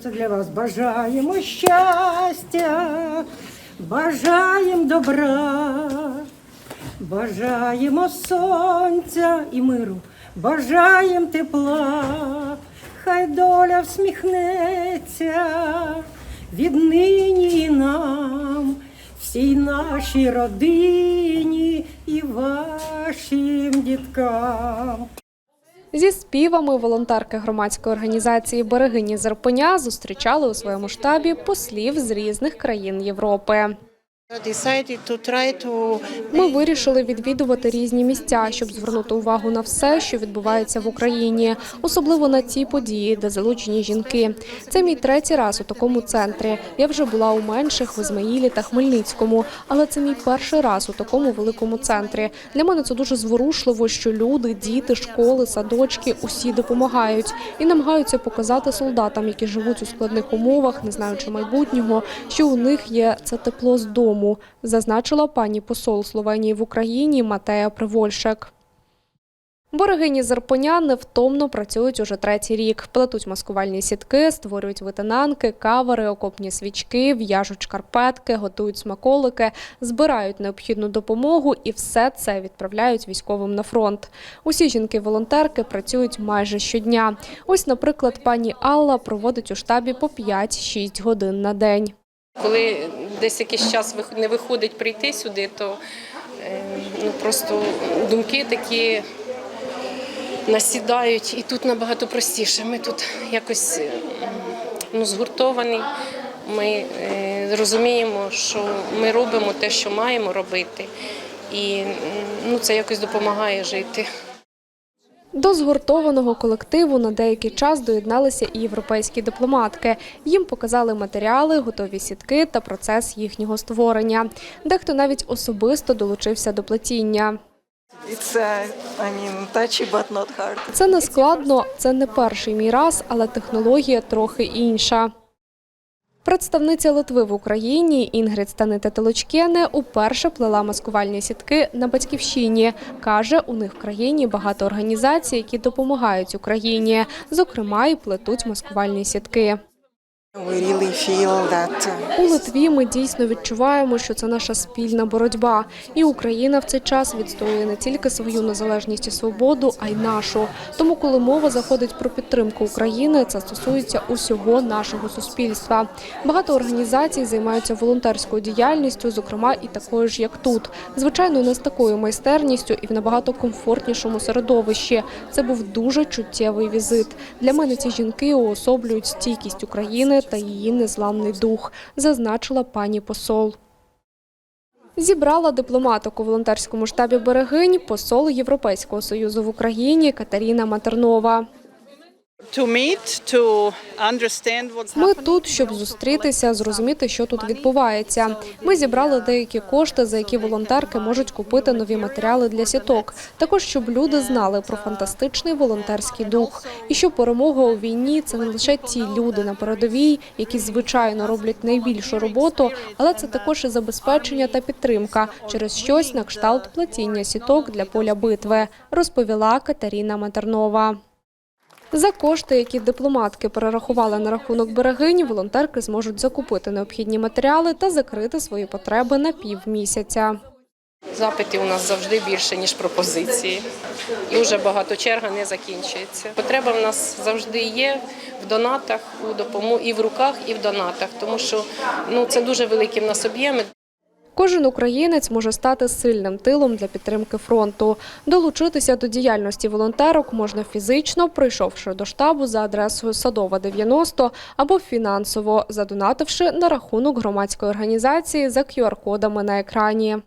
Це для вас бажаємо щастя, бажаємо добра, бажаємо сонця і миру, бажаємо тепла, хай доля всміхнеться віднині нам, всій нашій родині і вашим діткам. Зі співами волонтерки громадської організації Берегині Зерпеня зустрічали у своєму штабі послів з різних країн Європи. Ми вирішили відвідувати різні місця, щоб звернути увагу на все, що відбувається в Україні, особливо на ті події, де залучені жінки. Це мій третій раз у такому центрі. Я вже була у менших в Ізмаїлі та Хмельницькому, але це мій перший раз у такому великому центрі. Для мене це дуже зворушливо, що люди, діти, школи, садочки усі допомагають і намагаються показати солдатам, які живуть у складних умовах, не знаючи майбутнього, що у них є це тепло з дому, зазначила пані посол Словенії в Україні Матея Привольшек. Берегині Зерпеня невтомно працюють уже третій рік. Плетуть маскувальні сітки, створюють витинанки, кавери, окопні свічки, в'яжуть шкарпетки, готують смаколики, збирають необхідну допомогу і все це відправляють військовим на фронт. Усі жінки-волонтерки працюють майже щодня. Ось, наприклад, пані Алла проводить у штабі по 5-6 годин на день. Коли десь якийсь час не виходить прийти сюди, то е, ну, просто думки такі насідають, і тут набагато простіше. Ми тут якось е, ну, згуртовані. Ми е, розуміємо, що ми робимо те, що маємо робити, і ну, це якось допомагає жити. До згуртованого колективу на деякий час доєдналися і європейські дипломатки. Їм показали матеріали, готові сітки та процес їхнього створення. Дехто навіть особисто долучився до плетіння. Це не складно, це не перший мій раз, але технологія трохи інша. Представниця Литви в Україні Інгрид Станита Телочкене уперше плела маскувальні сітки на батьківщині. Каже, у них в країні багато організацій, які допомагають Україні, зокрема, і плетуть маскувальні сітки. У Литві ми дійсно відчуваємо, що це наша спільна боротьба, і Україна в цей час відстоює не тільки свою незалежність і свободу, а й нашу. Тому, коли мова заходить про підтримку України, це стосується усього нашого суспільства. Багато організацій займаються волонтерською діяльністю, зокрема і такою ж, як тут. Звичайно, не з такою майстерністю і в набагато комфортнішому середовищі. Це був дуже чуттєвий візит. Для мене ці жінки уособлюють стійкість України та її незламний дух, зазначила пані посол. Зібрала дипломаток у волонтерському штабі Берегинь посол Європейського союзу в Україні Катерина Матернова. Ми тут, щоб зустрітися, зрозуміти, що тут відбувається. Ми зібрали деякі кошти, за які волонтерки можуть купити нові матеріали для сіток. Також щоб люди знали про фантастичний волонтерський дух, і що перемога у війні це не лише ті люди на передовій, які звичайно роблять найбільшу роботу, але це також і забезпечення та підтримка через щось на кшталт плетіння сіток для поля битви, розповіла Катерина Матернова. За кошти, які дипломатки перерахували на рахунок берегинь, волонтерки зможуть закупити необхідні матеріали та закрити свої потреби на півмісяця. Запитів у нас завжди більше, ніж пропозиції. Дуже багато черга не закінчується. Потреба в нас завжди є в донатах, у допомогу і в руках, і в донатах, тому що ну, це дуже великі в нас об'єми. Кожен українець може стати сильним тилом для підтримки фронту. Долучитися до діяльності волонтерок можна фізично, прийшовши до штабу за адресою Садова 90 або фінансово, задонативши на рахунок громадської організації за QR-кодами на екрані.